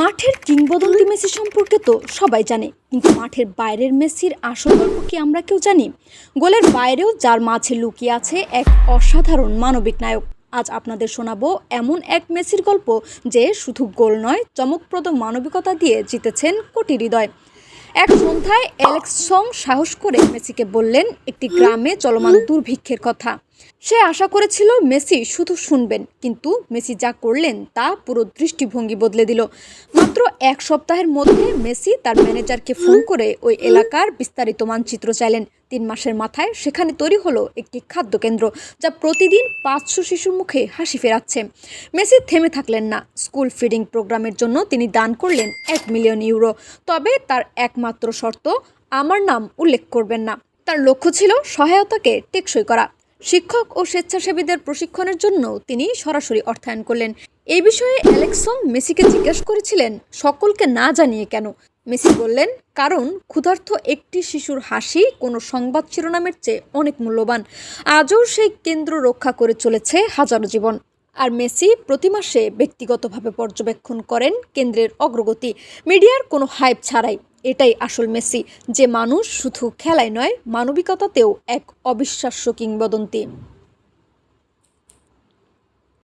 মাঠের কিংবদন্তি মেসি সম্পর্কে তো সবাই জানে, কিন্তু মাঠের বাইরের মেসির আসল গল্প কি আমরা কেউ জানি? গোলের বাইরেও যার মাঝে লুকিয়ে আছে এক অসাধারণ মানবিক নায়ক। আজ আপনাদের শোনাবো এমন এক মেসির গল্প যে শুধু গোল নয়, চমকপ্রদ মানবিকতা দিয়ে জিতেছেন কোটি হৃদয়। এক সন্ধ্যায় অ্যালেক্স সং সাহস করে মেসিকে বললেন, একটি গ্রামে চলমান দুর্ভিক্ষের কথা। সে আশা করেছিল মেসি শুধু শুনবেন, কিন্তু মেসি যা করলেন তা পুরো দৃষ্টিভঙ্গি বদলে দিল। মাত্র এক সপ্তাহের মধ্যে মেসি তার ম্যানেজারকে ফোন করে ওই এলাকার বিস্তারিত মানচিত্র চাইলেন। তিন মাসের মাথায় সেখানে তৈরি হলো একটি খাদ্য কেন্দ্র যা প্রতিদিন পাঁচশো শিশুর মুখে হাসি ফেরাচ্ছে। মেসি থেমে থাকলেন না। স্কুল ফিডিং প্রোগ্রামের জন্য তিনি দান করলেন এক মিলিয়ন ইউরো। তবে তার একমাত্র শর্ত, আমার নাম উল্লেখ করবেন না। তার লক্ষ্য ছিল সহায়তাকে টেকসই করা। শিক্ষক ও স্বেচ্ছাসেবীদের প্রশিক্ষণের জন্য তিনি সরাসরি অর্থায়ন করলেন। এই বিষয়ে অ্যালেক্সন মেসিকে জিজ্ঞেস করেছিলেন, সকলকে না জানিয়ে কেন? মেসি বললেন, কারণ ক্ষুধার্ত একটি শিশুর হাসি কোনো সংবাদ শিরোনামের চেয়ে অনেক মূল্যবান। আজও সেই কেন্দ্র রক্ষা করে চলেছে হাজারো জীবন। আর মেসি প্রতি মাসে ব্যক্তিগতভাবে পর্যবেক্ষণ করেন কেন্দ্রের অগ্রগতি। মিডিয়ার কোনো হাইপ ছাড়াই। এটাই আসল মেসি যে মানুষ শুধু খেলায় নয় মানবিকতাতেও এক অবিশ্বাস্য কিংবদন্তি।